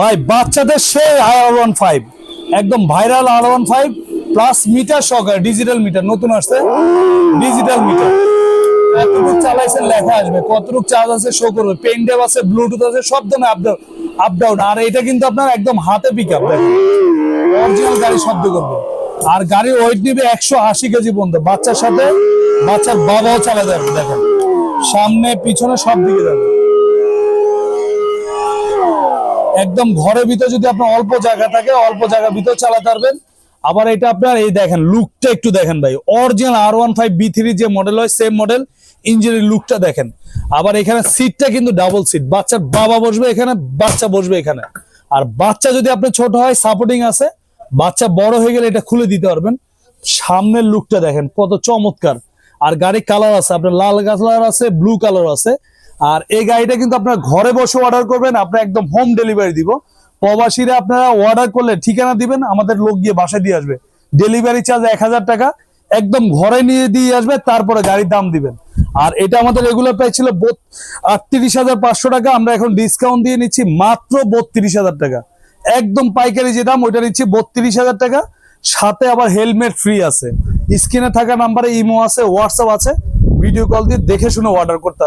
ভাই, বাচ্চাদের সে আর ওয়ান ফাইভ একদম viral R one five plus meter সহকারে ডিজিটাল মিটার, নতুন আসছে ডিজিটাল মিটার। কতটুক চালাইছেন লেখা আসবে, কতটুক চার্জ আছে শো করবে পেন ড্রাইভ আছে ব্লুটুথ আছে, সব ধরনের আপ ডাউন আপ ডাউন আর এটা কিন্তু আপনার একদম হাতে পিক আপ অরিজিনাল গাড়ি শব্দ করবে। আর গাড়ির ওয়েট নিবে একশো আশি কেজি পর্যন্ত। বাচ্চার সাথে বাচ্চার বাবাও চালা যাবে দেখেন। সামনে, পিছনে সব দিকে যাবে। একদম ঘরের ভিতর যদি আপনার অল্প জায়গা থাকে, অল্প জায়গার ভিতর চালাতে পারবেন। আবার এটা আপনার এই দেখেন লুকটা একটু দেখেন ভাই। অরিজিনাল আর ওয়ান ফাইভ বি থ্রি যে মডেল হয় সেম মডেল ইঞ্জিনের লুকটা দেখেন। আবার এখানে সিটটা কিন্তু ডাবল সিট বাচ্চার বাবা বসবে এখানে, বাচ্চা বসবে এখানে। আর বাচ্চা যদি আপনার ছোট হয় সাপোর্টিং আছে, বাচ্চা বড় হয়ে গেলে এটা খুলে দিতে পারবেন। সামনের লুকটা দেখেন, কত চমৎকার। আর গাড়ি কালার আছে, আপনার লাল কালার আছে ব্লু কালার আছে। আর এই গাড়িটা কিন্তু আপনার ঘরে বসে অর্ডার করবেন আপনার একদম হোম ডেলিভারি দিব। প্রবাসীরা আপনারা অর্ডার করলে ঠিকানা দিবেন, আমাদের লোক গিয়ে বাসায় দিয়ে আসবে। ডেলিভারি চার্জ এক হাজার টাকা, একদম ঘরে নিয়ে দিয়ে আসবে, তারপরে গাড়ির দাম দিবেন। আর এটা আমাদের রেগুলার প্রাইস ছিল আটত্রিশ হাজার পাঁচশো টাকা, আমরা এখন ডিসকাউন্ট দিয়ে নিচ্ছি মাত্র বত্রিশ হাজার টাকা। একদম পাইকারি যে দাম, ওইটা নিচ্ছি বত্রিশ হাজার টাকা। সাথে আবার হেলমেট ফ্রি আছে। স্ক্রিনে থাকা নাম্বারে ইমো আছে হোয়াটসঅ্যাপ আছে। ভিডিও কল দিয়ে দেখে শুনে অর্ডার করতে